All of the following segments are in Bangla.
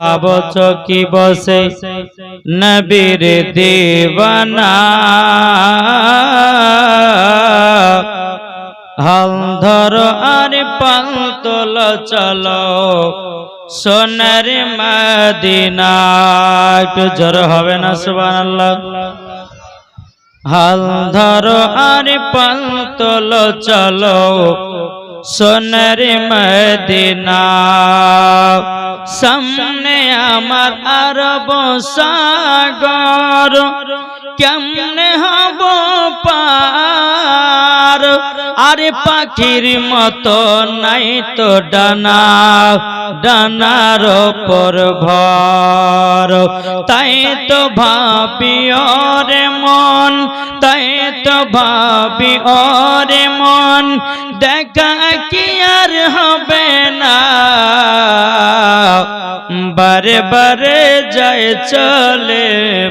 ভাব চকি বসে? নবীর দেবানা হাল ধর আর পাল তোল, চলো সোনার মদিনা একটু জোর হবে না সুবান আল্লাহ হাল ধরো আর পাল তোল, চলো সোনার মদিনা। সামনে আমার আরব সাগর। কেমনে হব পার? আরে পাখির মতো নাই তো ডানা। ডানার পর ভর। তাই তো ভাবি ওরে মন, তাই তো ভাবি ওরে মন। দেখা বারে বারে যায় চলে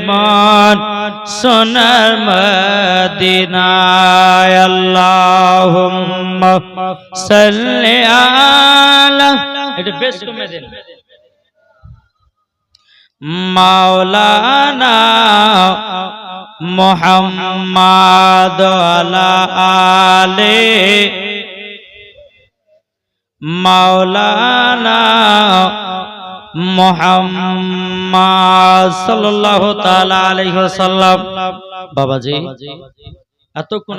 মন সোনার মদিনায়। আল্লাহুম্মা সাল্লি আলা এটা বেশ কমে দেন। মাওলানা মোহাম্মদ আলে। মাওলানা মোহাম্মদ সাল্লাল্লাহু তাআলা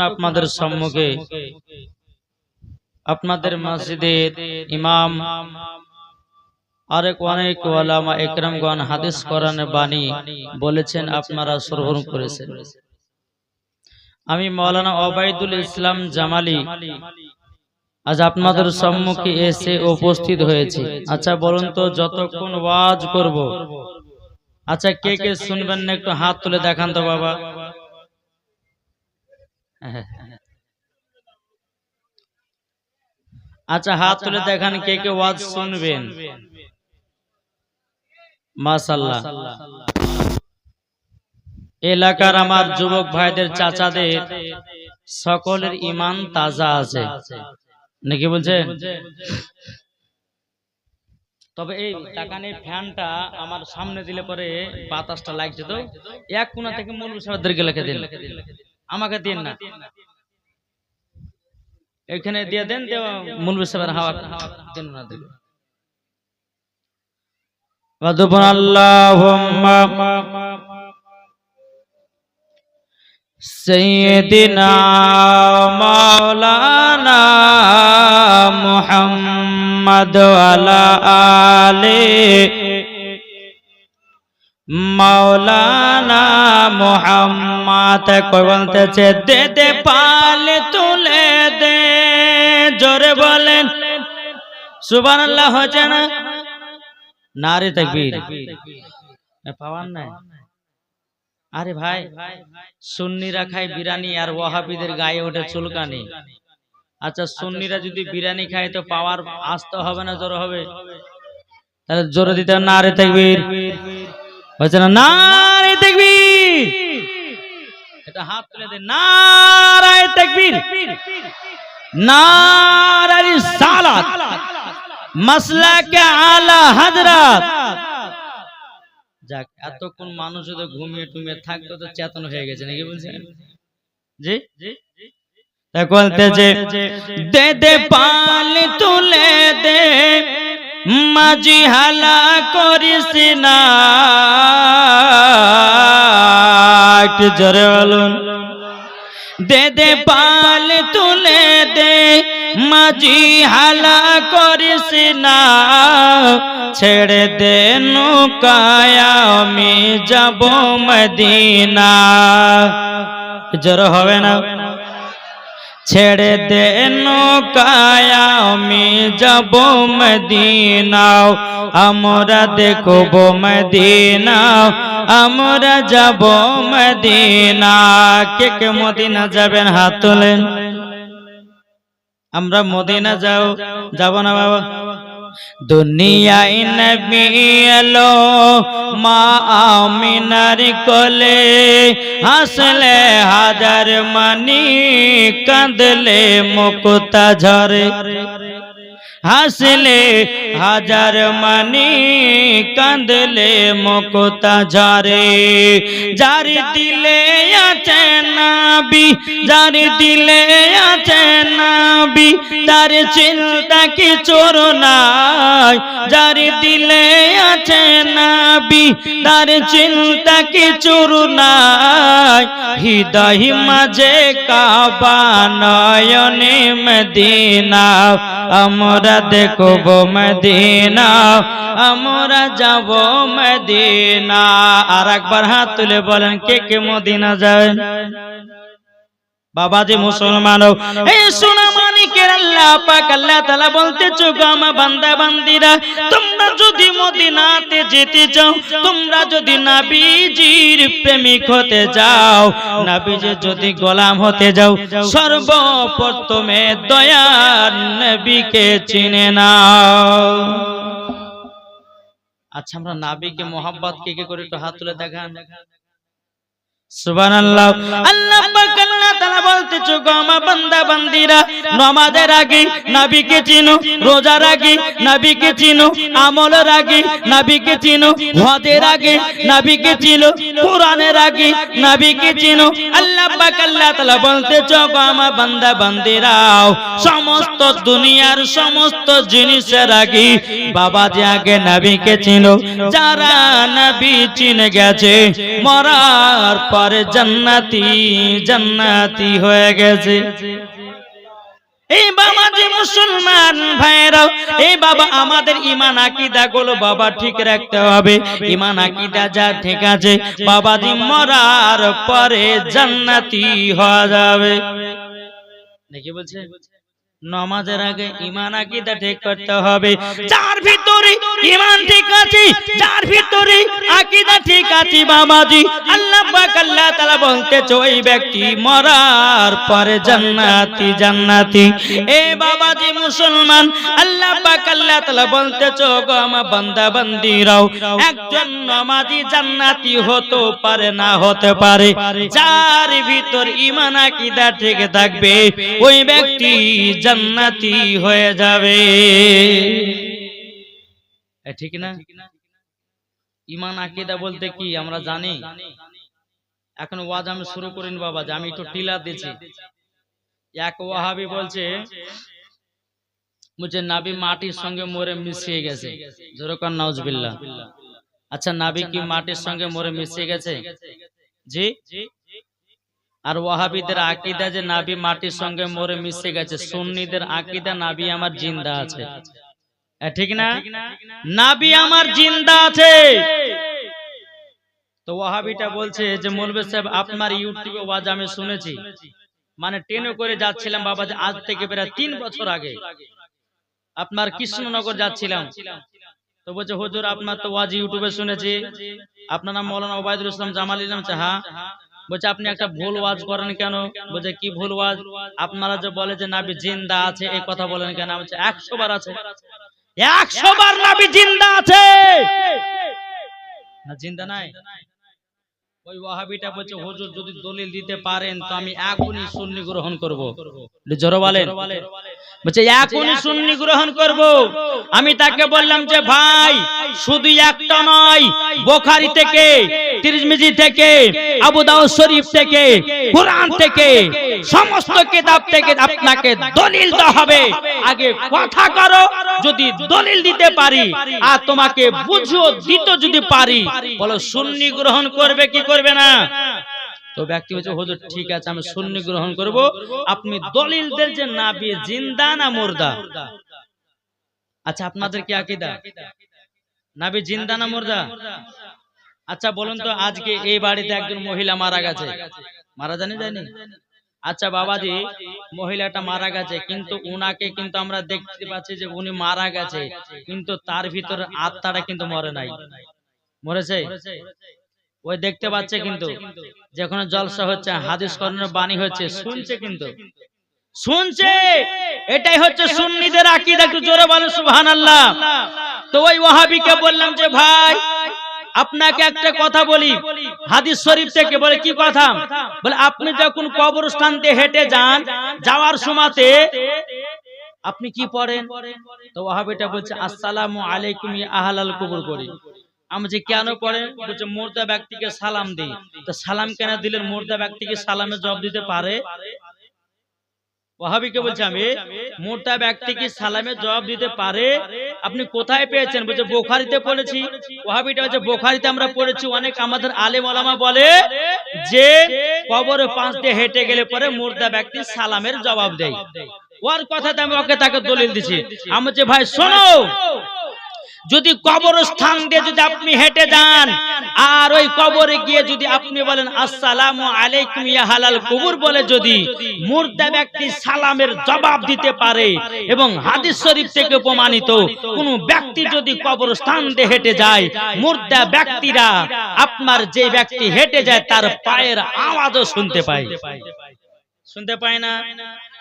আপনাদের সম্মুখে আপনাদের মসজিদের ইমাম আরেক অনেক ওলামা একরামগণ হাদিস কোরআনে বাণী বলেছেন, আপনারা শ্রবণ করেছেন। আমি মাওলানা ওবায়দুল ইসলাম জামালি আজ আপনাদের সম্মুখে এসে উপস্থিত হয়েছে। আচ্ছা বলুন তো যতক্ষণ ওয়াজ করব। আচ্ছা কে কে শুনবেন না একটু হাত তুলে দেখান তো বাবা। আচ্ছা হাত তুলে দেখান কে কে ওয়াজ শুনবেন। মাশাল্লাহ এলাকার আমার যুবক ভাইদের চাচাদের সকলের ইমান তাজা আছে। নাকি বলছে? তবে এই টাকানি ফ্যানটা আমার সামনে দিলে পরে বাতাসটা লাগছে তো। এক কোনা থেকে মৌলবী সাহেবদেরকে লেখে দিন। আমাকে দিন না। এখানে দিয়ে দেন মূল সাহেবের হাওয়া দিন। না দিল। আল্লাহ سيدنا مولانا محمد وعلى آله মৌলানা মোহাম্মদ কই বলতেছে দে দে পাল তুলে দে জোরে বলেন সুবহানাল্লাহ হচ্ছে না নারে তাকবীর পাওয়ার নাই আরে ভাই সুন্নিরা খায় বিরিয়ানি আর ওয়াহাবিদের গায়ে ওঠে চুলকানি। আচ্ছা সুন্নিরা যদি বিরিয়ানি খায় তো পাওয়ার আসতে হবে না জোর হবে? তাহলে জোরে দিতে হবে, নারে তাকবীর। হচ্ছে না নারে তাকবীর। এটা হাত তুলে দে নারায় তাকবীর। নারায় সালাত। মাসলাকে আলা হযরত যাক এতক্ষণ মানুষ যদি ঘুমিয়ে টুমিয়ে থাকতো তো চেতন হয়ে গেছে নাকি বলছেন? জি? বলতেছে দে দে পাল তুলে দে মাঝি হালা করিস না। একটু জোরে বলুন। দে দে পাল তুলে দে মাঝি হালা করিস না। ছেড়ে দে আমি যাব মদিনা। জোর হবে না? ছেড়ে দে আমি যাব মদিনাও আমরা দেখব মদিনাও আমরা যাব মদিনা। কে কে মদিনা যাবেন হাত তোলেন? আমরা মদিনা যাও। যাব না বাবা? দুনিয়ায় নবী এলো মা আমিনার কোলে হাসলে হাজার মানি, কাঁদলে মুকুতা ঝরে হাসলে হাজার মানি কান্দলে মকতা ঝরে যার দিলে আছে নাবি, যার দিলে আছে নাবি, তার চিন্তা কি চোর নাই। যার দিলে আছে নাবি, তার চিন্তা কি চোর নাই। হৃদয় মাঝে কাবা নয়নে মদিনা, আমরা দেখব মদিনা, আমরা যাব মদিনা। আর একবার হাত তুলে বলেন, কে কে মদিনা যায় বাবাজি মুসলমান যদি হতে যাও, সর্বপ্রথমে চিনে নাও। আচ্ছা আমরা নাবিকে মোহাম্মত কে কে করে একটু হাত তুলে দেখান? সুবহানাল্লাহ। আল্লাহ পাক তাআলা বলতেছো গো বান্দা বান্দিরা। নামাজের আগে চিনো, রোজার আগে নবীকে চিনো, আমলের আগে নবীকে চিনো, হজের আগে চিনো, কোরআনের আগে নবীকে চিনো। আল্লাহ পাক আল্লাহ তাআলা বলতেছো গো বান্দা বান্দিরাও, সমস্ত দুনিয়ার সমস্ত জিনিসের আগে বাবা যে আগে নবীকে চিনো, যারা নবী চিনে গেছে, মরার পরে জান্নাতি জান্নাতি হয়ে গেছে। এই বাবা যে মুসলমান ভাইরাও এই বাবা আমাদের ইমান আকিদা গুলো বাবা ঠিক রাখতে হবে। ইমান আকিদা যা ঠিক আছে বাবা দি মরার পরে জান্নাতি হওয়া যাবে। দেখি বলছে, নমাজের আগে ইমান আকিদা ঠিক করতে হবে। যার ভিতরে ইমান ঠিক আছে, যার ভিতরে আকিদা ঠিক আছে, বাবাজি। আল্লাহ পাক আল্লাহ তাআলা বলতেছে, ওই ব্যক্তি মরার পরে জান্নাতি জান্নাতি। এ বাবাজি মুসলমান, আল্লাহ পাক আল্লাহ তাআলা বলতেছে গো আমার বান্দা, বান্দিরাও, একজন নামাজি জান্নাতি হতে পারে না হতে পারে, যার ভিতর ইমান আকিদা ঠিক থাকবে, ওই ব্যক্তি জান্নাতি হয়ে যাবে। ঠিক না? ইমান আকিদা বলতে কি আমরা জানি? এখন ওয়াজ আমি শুরু করিন বাবা যে আমি একটু টিলা দিচ্ছি এক ওয়াহাবি বলছে বলছে নাবি মাটির সঙ্গে মরে মিশিয়ে গেছে। জোরকান নাউজবিল্লাহ। আচ্ছা নাবি কি মাটির সঙ্গে মরে মিশিয়ে গেছে? জি? আর ওয়াহাবিদের আকিদা যে নাবি মাটির সঙ্গে মরে মিশে গেছে সুন্নিদের আকিদা নাবি আমার জিন্দা আছে। ঠিক না? নাবি আমার জিন্দা আছে। তো ওয়াহাবিটা বলছে যে মৌলবী সাহেব আপনার ইউটিউবে ওয়াজ আমি শুনেছি। মানে ট্রেনে করে যাচ্ছিলাম বাবা যে আজ থেকে প্রায় তিন বছর আগে। আপনার কৃষ্ণনগর যাচ্ছিলাম। তো বলছে হুজুর আপনার তো ওয়াজ ইউটিউবে শুনেছি। আপনার নাম মৌলানা ওবায়দুল ইসলাম জামাল ইসলাম হ্যাঁ বলছে আপনি একটা ভুল ওয়াজ করেন কেন? বলছে কি ভুল ওয়াজ? আপনারা যে বলে যে নাবি জিন্দা আছে এই কথা বলেন কেন? বলছে একশো বার আছে। একশো বার নাবি জিন্দা আছে। না জিন্দা নাই। ওই ওয়াহাবিটা বলছে হুজুর যদি দলিল দিতে পারেন তো আমি এখনই সুন্নি গ্রহণ করব। জোরে বলেন। বলছে এখনই সুন্নি গ্রহণ করব। আমি তাকে বললাম যে ভাই শুধু একটা নয় বোখারি থেকে তিরমিজি থেকে আবু দাউদ শরীফ থেকে কোরআন থেকে সমস্ত কিতাব থেকে আপনাকে দলিল দেওয়া হবে। আগে কথা করো যদি দলিল দিতে পারি আর তোমাকে বুঝো দিতে যদি পারি বলো সুন্নি গ্রহণ করবে কি করবে না। তো ব্যক্তি হচ্ছে হুজুর, ঠিক আছে, আমি শূন্য গ্রহণ করব। আপনি দলিলদের যে নাবি জিন্দা না মুর্দা? আচ্ছা আপনাদের কি আকীদা? নাবি জিন্দা না মুর্দা? আচ্ছা বলুন তো, আজকে এই বাড়িতে একজন মহিলা মারা গেছে। মারা জানি যায়নি? আচ্ছা বাবাজি, মহিলাটা মারা গেছে, কিন্তু উনাকে কিন্তু আমরা দেখতে পাচ্ছি যে উনি মারা গেছে, কিন্তু তার ভিতরে আত্মাটা কিন্তু মরে নাই। মরেছে? ওই দেখতে পাচ্ছে কিন্তু যেখানে জলসা হচ্ছে হাদিস কর্ণের বাণী হচ্ছে শুনছে কিন্তু। শুনছে? এটাই হচ্ছে সুন্নিদের আকীদা একটু জোরে বলে সুবহানাল্লাহ। তো ওই ওয়াহাবিকে বললাম যে ভাই আপনাকে একটা কথা বলি। হাদিস শরীফ থেকে বলে কি কথা বলে আপনি যখন কবরস্থান দিয়ে হেঁটে যান যাওয়ার সময়তে আপনি কি পড়েন? তো ওয়াহাবিটা বলছে আসসালামু আলাইকুম আহলাল কবর করি আমি যে কেন পড়েন বলছে মোর্দা ব্যক্তিকে সালাম দিই। তো সালাম কেন দিলেন? মুর্দা ব্যক্তিকে সালামের জবাব দিতে পারে? ওয়াহাবিকে বলছে আমি মোটা ব্যক্তি কি সালামের জবাব দিতে পারে? আপনি কোথায় পেয়েছেন? বলছে বোখারিতে পড়েছি। ওয়াহাবিটা হচ্ছে বোখারিতে আমরা পড়েছি অনেক আমাদের আলেম ওলামা বলে যে কবর পাঁচ দিয়ে হেঁটে গেলে পরে মুর্দা ব্যক্তি সালামের জবাব দেয়। ওর কথাতে আমি ওকে তাকে দলিল দিছি। আমি যে ভাই শোনো! যদি কবরস্থান দিয়ে যদি আপনি হেঁটে যান, আর ওই কবরে গিয়ে যদি আপনি বলেন, আসসালামু আলাইকুম ইয়া হালাল কবর বলে যদি মুর্দা ব্যক্তি সালামের জবাব দিতে পারে এবং হাদিস শরীফ থেকে প্রমাণিত, কোন ব্যক্তি যদি কবরস্থান দিয়ে হেঁটে যায়, মুর্দা ব্যক্তিরা আপনার যে ব্যক্তি হেঁটে যায়, তার পায়ের আওয়াজও শুনতে পায়। শুনতে পায় না?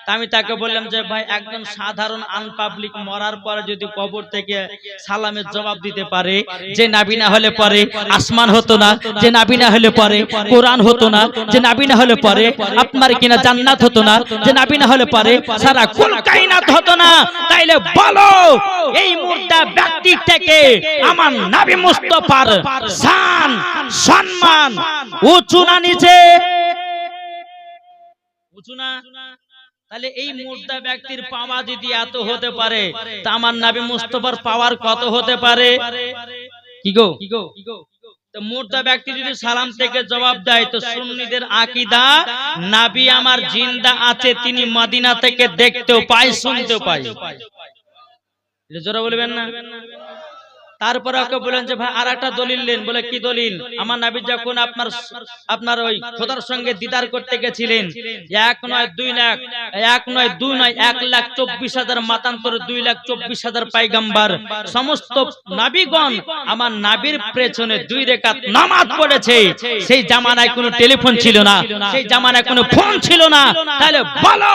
আমি তাকে বললাম যে ভাই একজন সাধারণ আনপাবলিক মরার পরে যদি কবর থেকে সালামের জবাব দিতে পারে যে নাবি না হলে পরে আসমান হতো না যে নাবি না হলে পরে কোরআন হতো না যে নাবি না হলে পরে আপনার কিনা জান্নাত হতো না যে নাবি না হলে পরে সারা কুল কাইনাত হতো না তাইলে বলো এই মুর্দা ব্যক্তি থেকে আমার নাবি মুস্তফার শান সম্মান উঁচু না নিচে। উঁচু না তাহলে এই মুর্দা ব্যক্তির পাওয়া যদি এত হতে পারে তা আমার নাবি মুস্তফার পাওয়ার কত হতে পারে? কি গো? তো মুর্দা ব্যক্তি যদি সালাম থেকে জবাব দেয় তো সুন্নিদের আকিদা নাবি আমার জিন্দা আছে তিনি মদিনা থেকে দেখতেও পায় শুনতেও পায়। জোরা বলবেন না? তারপরে ওকে বলেন যে, ভাই আর একটা দলিল নেন বলে, কি দলিল? আমার নাবি যখন আপনার আপনার ওই খোদার সঙ্গে দিদার করতে গেছিলেন, এক নয়, দুই লাখ, এক নয় দুই নয়, এক লাখ চব্বিশ হাজার মাতান্তরে, দুই লাখ চব্বিশ হাজার পাইগাম্বার, সমস্ত নাবিগণ আমার নাবির পেছনে দুই রেখাত নামাজ পড়েছে। সেই জামানায় কোনো টেলিফোন ছিল না, সেই জামানায় কোনো ফোন ছিল না। তাহলে বলো,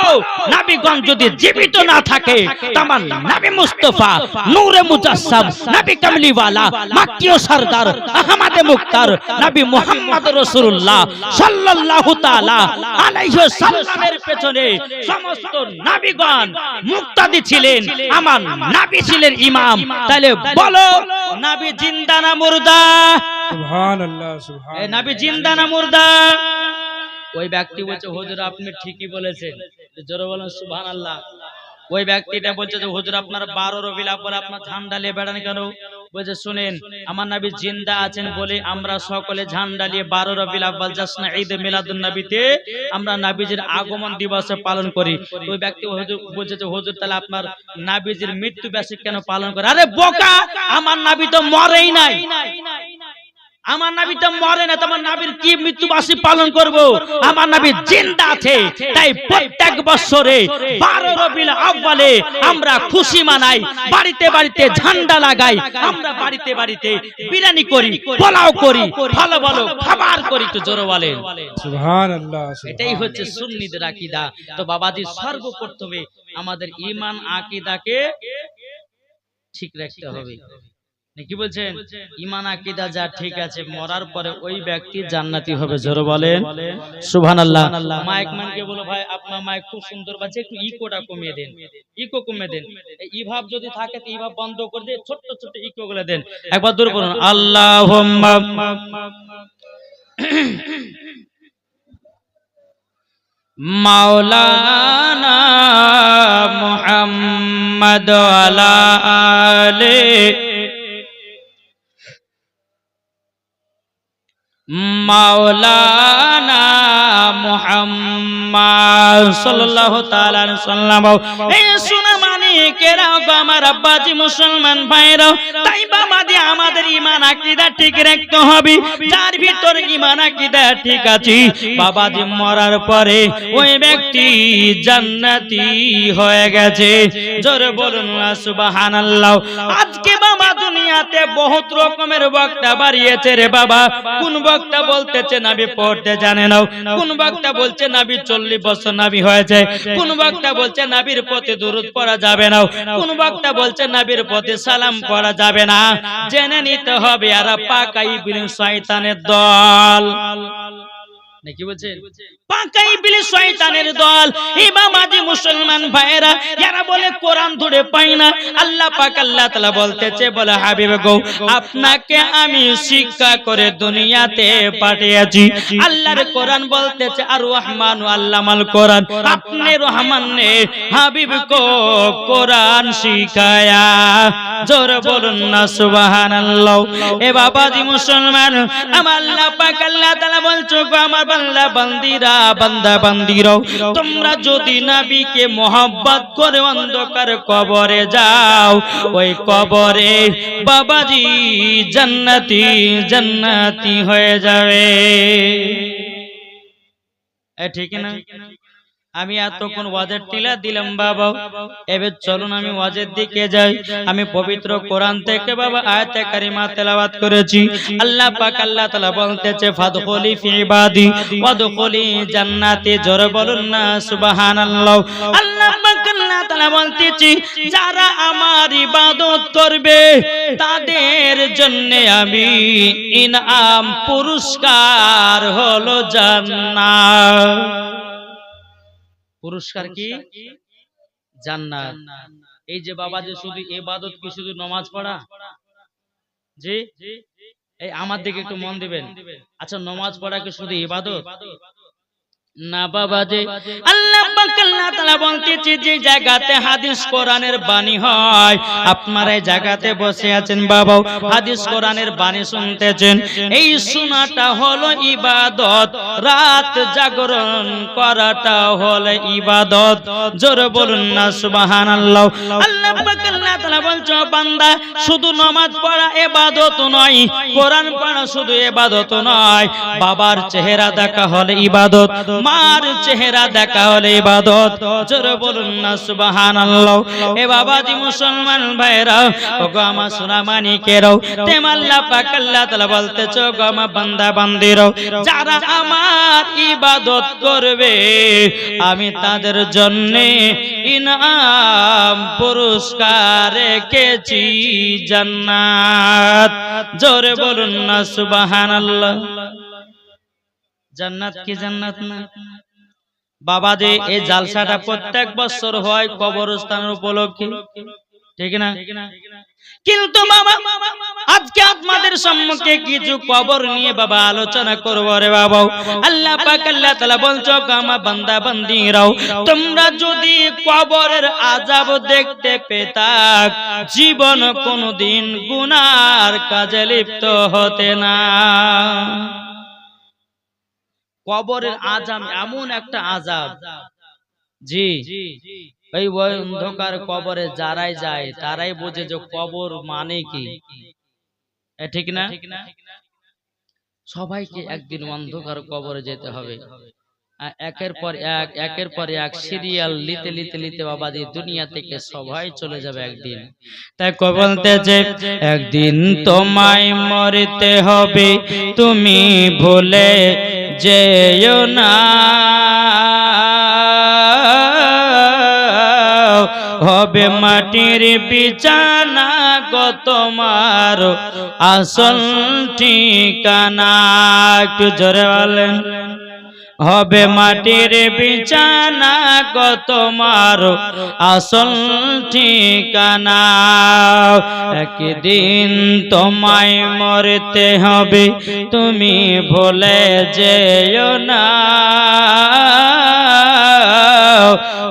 নাবিগণ যদি জীবিত না থাকে তামান নাবি মুস্তফা, নূরে মুজাসসাম নবী কামলিওয়ালা মাক্কিও সরদার আহমদে মুক্তার নবী মুহাম্মদ রাসূলুল্লাহ সাল্লাল্লাহু তাআলা আলাইহি সাল্লামের পেছনে সমস্ত নবীগণ মুক্তাদি ছিলেন আমার নবী ছিলেন ইমাম। তাহলে বলো নবী জিন্দা না মুর্দা? সুবহানাল্লাহ সুবহান নবী জিন্দা না মুর্দা? ওই ব্যক্তি বলছে হুজুর আপনি ঠিকই বলেছেন। জোরে বলেন সুবহানাল্লাহ। ওই ব্যক্তিটা বলছে যে, হুজুর, আপনার বারো রবিল পরে আপনার ঝান্ডা নিয়ে বেড়ান কেন? বলছে, শুনেন, আমার নবী জিন্দা আছেন বলে আমরা সকলে ঝান্ডা নিয়ে বারো রবিল আব্বাল জাসনা ঈদ মিলাদুন নবীতে আমরা নাবিজির আগমন দিবসে পালন করি। ওই ব্যক্তি বলছে যে, হুজুর, তাহলে আপনার নাবিজির মৃত্যু বার্ষিক কেন পালন করে? আরে বোকা! আমার নাবি তো মরেই নাই। আমার নাবি তো মরে না তোমার নাবির কি মৃত্যুবাসী পালন করব? আমার নাবি জিন্দা আছে তাই প্রত্যেক বছরে বারো রবিল আব্বালে আমরা খুশি মানাই বাড়িতে বাড়িতে ঝান্ডা লাগাই আমরা বাড়িতে বাড়িতে বিরিয়ানি করি পোলাও করি ভালো ভালো খাবার করি তো জোরে বলেন। সুবহানাল্লাহ এটাই হচ্ছে সুন্নিদের আকিদা। তো বাবাজি সর্বপ্রথমে আমাদের ইমান আকিদাকে ঠিক রাখতে হবে। কি বলছেন? ইমান আকিদা যা ঠিক আছে মরার পরে ওই ব্যক্তি জান্নাতি হবে জোরে বলেন। সুবহানাল্লাহ। মাইক ম্যানকে বলো ভাই আপনার মাইক খুব সুন্দর বাজছে একটু ইকোটা কমিয়ে দেন। ইকো কমিয়ে দেন। এই ইভাব যদি থাকে তো ইভাব বন্ধ করে দিয়ে ছোট্ট ছোট্ট ইকো গুলো দেন। একবার দূর করুন। আল্লাহুম্মা। মাওলানা মুহাম্মদ আলা আলে মাওলানা মুহাম্মদ ভাইরা? তাই আমাদের ঠিক ঠিক আছে, বাবাজি মরার পরে ওই ব্যক্তি জান্নাতি হয়ে গেছে। জোরে বলুন আজকে দুনিয়াতে বহুত রকমের বক্তা বাড়িয়েছে রে বাবা। কোন বক্তা বলতেছে, নাবি পড়তে জানে না কোন বক্তা বলছে, নাবি চল্লিশ বছর নাবি হয়েছে। কোন বক্তা বলছে, নাবির পথে দূরত পড়া যাবে না। কোন বক্তা বলছে, নাবির পথে সালাম পড়া যাবে না। জেনে নিতে হবে, আর পাকা ইবলিস শয়তানের দল। হাবিব আমি শিক্ষা করে দুনিয়াতে পাঠিয়েছি। আল্লাহর কোরআন বলতেছে, আর রহমান কোরআন। আপনি রহমান হাবিব কোরআন শিখায়া, জোর বলুন না, সুবহানাল্লাহ। এ বাবাজি মুসলমান, আমার আল্লাহ পাক আল্লাহ তাআলা বলছো আমার বান্দা বান্দিরা, বান্দা বান্দিরাও, তোমরা যদি নবীকে মোহাব্বত করে অন্ধকার কবরে যাও, ওই কবরে বাবাজি জান্নাতি জান্নাতি হয়ে যাবে। ঠিক না? আমি এতক্ষণ ওয়াজের টিলা দিলাম বাবা এবার চলুন আমি ওয়াজের দিকে যাই। আমি পবিত্র কোরআন থেকে বাবা আয়াতে কারিমা তেলাওয়াত করেছি। আল্লাহ পাক আল্লাহ তাআলা বলতেছে ফাদখুলি ফি ইবাদি ওয়াদখুলি জান্নাতি জোরে বলুন না সুবহানাল্লাহ। আল্লাহ পাক আল্লাহ তাআলা বলতেছে যারা আমার ইবাদত করবে তাদের জন্য আমি ইনাম পুরস্কার হলো জান্নাত। পুরস্কার কি? জান্নাত। এই যে বাবা যে শুধু ইবাদত কি শুধু নমাজ পড়া? জি? এই আমার দিকে একটু মন দিবেন। আচ্ছা নমাজ পড়া কি শুধু ইবাদত? না বাবা যে আল্লাহ আল্লাহ তাআলা বলতেছে যে জায়গাতে হাদিস কোরআনের বাণী হয়। আপনারা জায়গাতে বসে আছেন বাবা হাদিস কোরআনের বাণী শুনতেছেন। এই শোনাটা হলো ইবাদত, রাত জাগরণ করাটা হলো ইবাদত। জোর বলুন না, সুবহানাল্লাহ। আল্লাহ আল্লাহ তাআলা বলছো বান্দা, শুধু নামাজ পড়া ইবাদত নয়, কোরআন পড়া শুধু ইবাদত নয়। বাবার চেহারা দেখা হলে ইবাদত। মার চেহারা দেখা হলে ইবাদত, জোর বলুন না, সুবহানাল্লাহ। এ বাবাজি মুসলমান ভাইরা ওগো আমার সোনা মানিকেরাও তেম আল্লাহ পাক আল্লাহ তাআলা বলতেছো গো আমার বান্দা বান্দিরাও যারা আমার ইবাদত করবে, আমি তাদের জন্য ইনাম পুরস্কার রেখেছি জান্নাত। জোরে বলুন না, সুবহানাল্লাহ। জান্নাত কি জান্নাত না? বাবা যে এই জালসাটা প্রত্যেক বছর হয় কবরস্থানের উপলক্ষে। ঠিক না? কিন্তু বাবা আজকে আপনাদের সম্মুখে কিছু কবর নিয়ে বাবা আলোচনা করব রে বাবা। আল্লাহ পাক আল্লাহ তাআলা বলছো গামা বান্দা বান্দিরাও তোমরা যদি কবরের আযাব দেখতে পেতাক জীবন কোনোদিন গুনার কাজে লিপ্ত হতে না। কবরের আজাব এমন একটা আজাব। জি। এই ওই অন্ধকার কবরে যারাই যায় তারাই বোঝে যে কবর মানে কি। ঠিক না? সবাইকে একদিন অন্ধকার কবরে যেতে হবে। একের পর এক একের পর এক সিরিয়াল লিতে লিতে লিতে বাবাজি দুনিয়া থেকে সবাই চলে যাবে একদিন। তাই কই বলতেছে একদিন তোমায় মরতে হবে তুমি ভুলে যেও না। হবে মাটির বিছানা গো তোমার আসল ঠিকানা। একটু জোরে বলেন। হবে মাটির বিছানা গো তোমার আসল ঠিকানা। একদিন তোমায় মরতে হবে, তুমি ভুলে যেও না।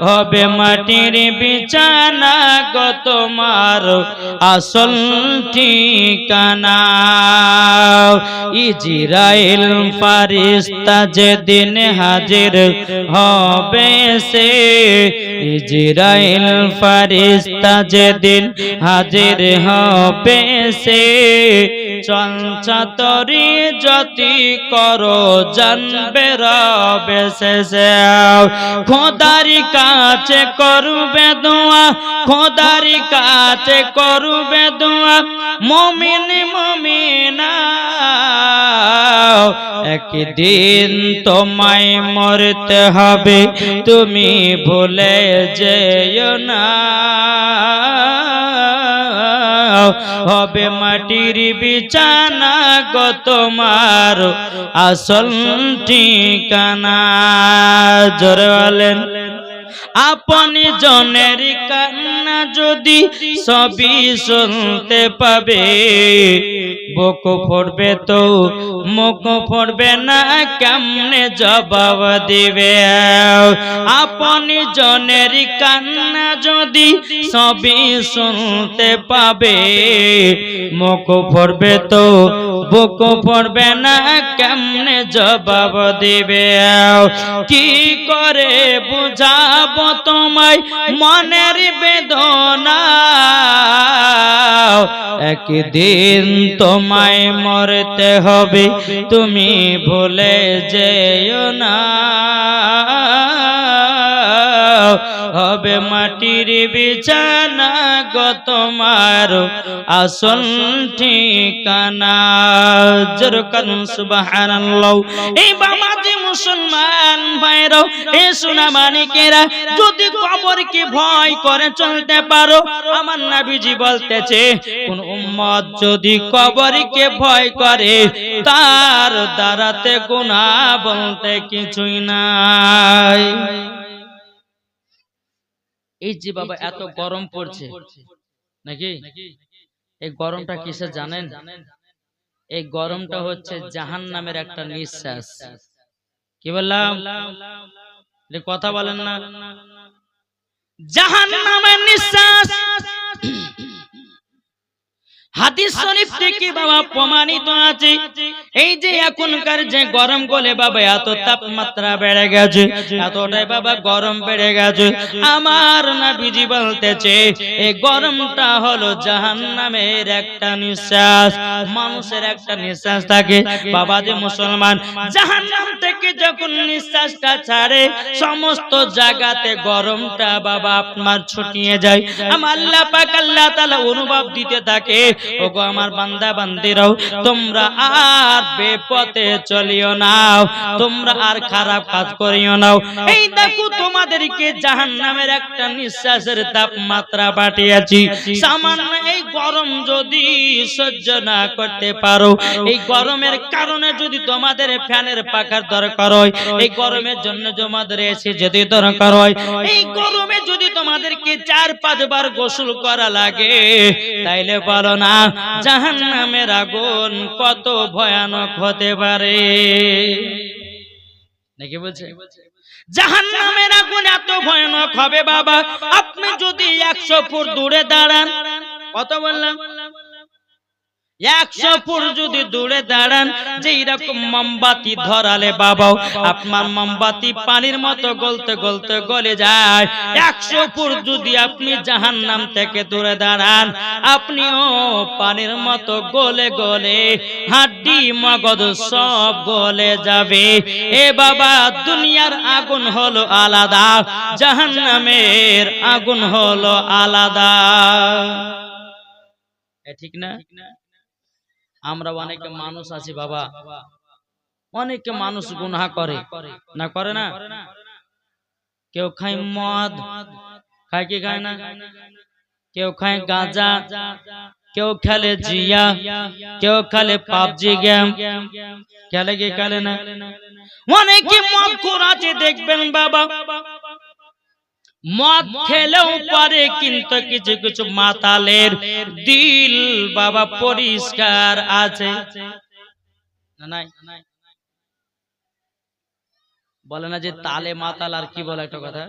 হবে মাটির বিছানা গো তোমার আসল ঠিকানা। ইজরাইল ফারিস্তা যেদিন হাজির হবে সে, ইজরাইল ফারিস্তা যেদিন হাজির হবে সে চঞ্চতরি যতি করো, জানবে রবে খোদারি কাছে করবে দোয়া, খোদারি কাছে করবে দোয়া, মমিন মমিনা। একদিন তোমায় মরতে হবে, তুমি ভুলে যেও না। হবে মাটির বিছানা গো তোমার আসল ঠিকানা। জোরে বলেন। আপনি জনের কান্না যদি সবই শুনতে পাবে, বক পড়বে তো, মুখ পড়বে না, কেমনে জবাব দিবে? আপনি জনের কান্না যদি সবই শুনতে পাবে, মুখ পড়বে তো, বুক পড়বে না, কেমনে জবাব দিবে? কি করে বুঝাবো তোমায় মনের বেদনা। একদিন তোমায় মরতে হবে, তুমি ভুলে যেও না। হবে মাটির গো তোমার আসল ঠিকানা। সুবহানাল্লাহ। এই বাবাজি মুসলমান ভাইরাও এ সোনা মানিকেরা, যদি কবরকে ভয় করে চলতে পারো, আমার নবীজি বলতেছে, কোন উম্মত যদি কবরকে ভয় করে, তার দ্বারাতে গুনাহ বলতে কিছুই নাই। এই যে বাবা, এত গরম পড়ছে। নাকি? এই গরমটা কিসে জানেন? এই গরমটা হচ্ছে জাহান নামের একটা নিঃশ্বাস। কি বললাম? কথা বলেন না। জাহান নামের নিঃশ্বাস! হাদিস শরীফ থেকে বাবা প্রমাণিত আছে। এই যে এখনকার যে গরম গলে বাবা এত তাপমাত্রা বেড়ে গেছে। এতটাই বাবা গরম বেড়ে গেছে। আমার নবীজি বলতেছে এই গরমটা হলো জাহান্নামের একটা নিঃশ্বাস। মানুষের একটা নিঃশ্বাস থাকে। বাবা যে মুসলমান জাহান্নাম থেকে যখন নিঃশ্বাসটা ছাড়ে সমস্ত জায়গাতে গরমটা বাবা আপনার ছুটিয়ে যায়। আমার আল্লাহ পাক আল্লাহ তাআলা অনুভব দিতে থাকে ওগো আমার বান্দা, বান্দিরাও, তোমরা আর বেপথে চলিও নাও, তোমরা আর খারাপ কাজ করিও নাও। এই দেখো, তোমাদেরকে জাহান্নামের একটা নিঃশ্বাসের তাপমাত্রা পাঠিয়েছি। সামান্য গরম যদি সহ্য না করতে পারো, এই গরমের কারণে যদি তোমাদের ফ্যানের পাখার দরকার হয়, এই গরমের জন্য তোমাদের এসে যদি দরকার হয়, এই গরমে যদি তোমাদেরকে চার, পাঁচবার গোসল করা লাগে, তাইলে বলো না জাহান নামের আগুন কত ভয়ানক হতে পারে। নাকি বলছে? জাহান নামের আগুন এত ভয়ানক হবে বাবা, আপনি যদি একশো ফুট দূরে দাঁড়ান কত বললাম? একশো ফুট যদি দূরে দাঁড়ান যে এরকম মোমবাতি ধরালে বাবাও আপনার মোমবাতি পানির মতো গলতে গলতে গলে যায়। একশো ফুট যদি আপনি জাহান নাম থেকে দূরে দাঁড়ান আপনিও পানির মতো গলে গলে হাড্ডি মগজ সব গলে যাবে। এ বাবা দুনিয়ার আগুন হলো আলাদা। জাহান নামের আগুন হলো আলাদা। ঠিক না? আমরা অনেকে মানুষ আছি বাবা। অনেকে মানুষ গুনাহ করে। না করে না? কেউ খায় মদ। খায় কি খায় না? কেউ খায় গাঁজা। কেউ খেলে জিয়া। কেউ খেলে পাবজি গেম। খেলে কি খেলে না? অনেকে মদ খোর আছে দেখবেন বাবা। মদ খেলেও পারে কিন্তু কিছু কিছু মাতালের দিল বাবা পরিষ্কার আছে। বলে না যে তালে মাতাল আর কি বলে একটা কথা?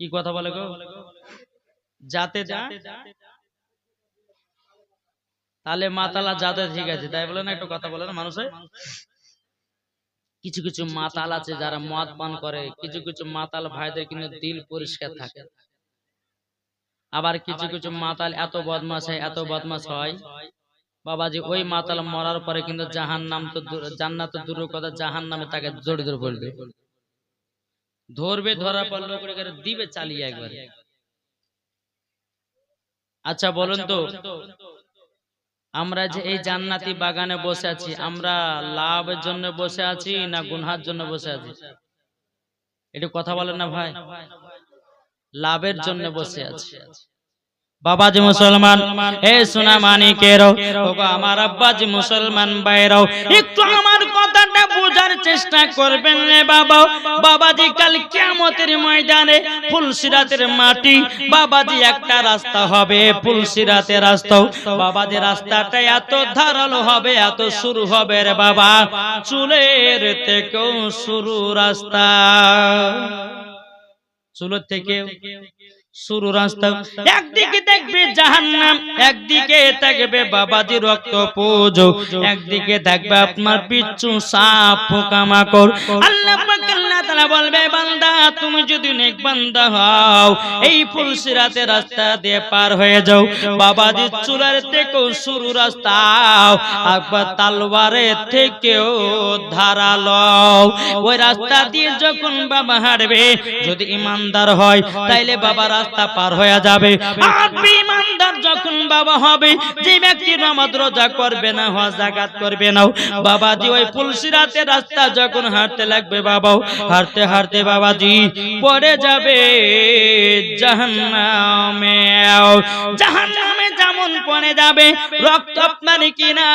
কি কথা বলে গো? যাতে তালে মাতালা যাতে ঠিক আছে। তাই বলে না একটা কথা বলে না মানুষের? কিছু কিছু মাতাল আছে যারা মদ পান করে কিছু কিছু মাতাল ভাইদের কিন্তু দিল পরিষ্কার থাকে। আবার কিছু কিছু মাতাল এত বদমাস হয় এত বদমাস হয় বাবাজি ওই মাতাল মরার পরে কিন্তু জাহান নাম তো দূর- জান্নাত তো দূরের কথা জাহান নামে তাকে জড়ি ধরে বলবে। ধরবে ধরার পর লোক করে দিবে চালিয়ে একবার। আচ্ছা বলুন তো আমরা যে এই জান্নাতি বাগানে বসে আছি আমরা লাভের জন্য বসে আছি না গুনহার জন্য বসে আছি? এটা কথা বলেন না ভাই। লাভের জন্য বসে আছি। বাবাজি মুসলমান এ সোনা মানিকেরও ওগো আমার আব্বাজি মুসলমান বাইরাও একটু আমার কথাটা বোঝার চেষ্টা করবেন রে বাবা। বাবাজি কাল কিয়ামতের ময়দানে ফুলসিরাতের মাটি। বাবাজি একটা রাস্তা হবে ফুলসিরাতের রাস্তাও বাবাজি রাস্তাটা এত ধারালো হবে এত শুরু হবে রে বাবা। চুলের থেকেও শুরু রাস্তা। চুলের থেকে শুরু রাস্তা। একদিকে দেখবে জাহান্নাম, একদিকে থাকবে বাবাজি রক্ত পুজো, একদিকে থাকবে আপনার পিচ্ছু সাপ পোকামাকড়। আল্লাহ আল্লাহ তাআলা বলবে, বান্দা, তুমি যদি নেক বান্দা হও, এই ফুলসিরাতে রাস্তা দিয়ে পার হয়ে যাও। বাবাজি চুলার থেকেও শুরু রাস্তা, একবার তালবারের থেকেও ধারালো। ওই রাস্তা দিয়ে যখন বাবা হাঁটবে, যদি ইমানদার হয়, তাইলে বাবা রাস্তা পার হয়ে যাবে। আর যখন বাবা হবে, যে ব্যক্তি নামাজ রোজা করবে না, হজ জাকাত করবে না ওই রাস্তা যখন হাঁটতে লাগবে হাঁটতে হাঁটতে পড়ে যাবে জাহান্নামে। জাহান্নামে যেমন পড়ে যাবে, রক্ত কিনা,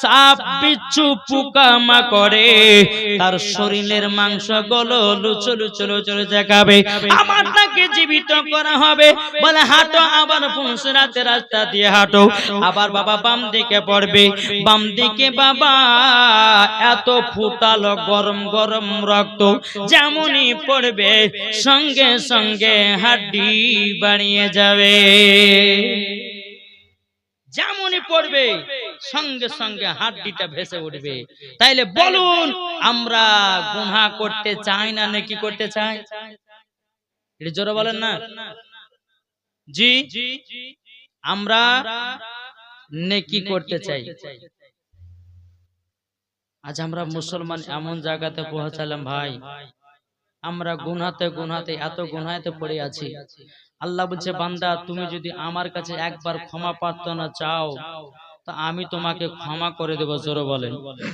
সাপ, বিচ্ছু করে তার শরীরের মাংস গলো লুচো লুচো লুচো দেখাবে আবার তাকে জীবিত করা হবে। বলে, হাঁটো, আবার ফুলসরাতে রাস্তা দিয়ে হাঁটো। আবার বাবা বাম দিকে পড়বে। বাম দিকে বাবা এত ফুটালো গরম গরম রক্ত যেমনই পড়বে, সঙ্গে সঙ্গে হাড্ডি বাড়িয়ে যাবে। যেমনই পড়বে, সঙ্গে সঙ্গে হাড্ডিটা ভেসে উঠবে। তাইলে বলুন, আমরা গুনাহ করতে চাই না নাকি করতে চাই? এটা জোরে বলেন না। জি আমরা নেকি করতে চাই। আজ আমরা মুসলমান এমন জায়গাতে পৌঁছালাম ভাই। আমরা গুনাতে গুনাতে এত গুনাতে পড়ে আছি। আল্লাহ বলছে বান্দা তুমি যদি আমার কাছে একবার ক্ষমা প্রার্থনা চাও তা আমি তোমাকে ক্ষমা করে দেবো জোরে বলেন।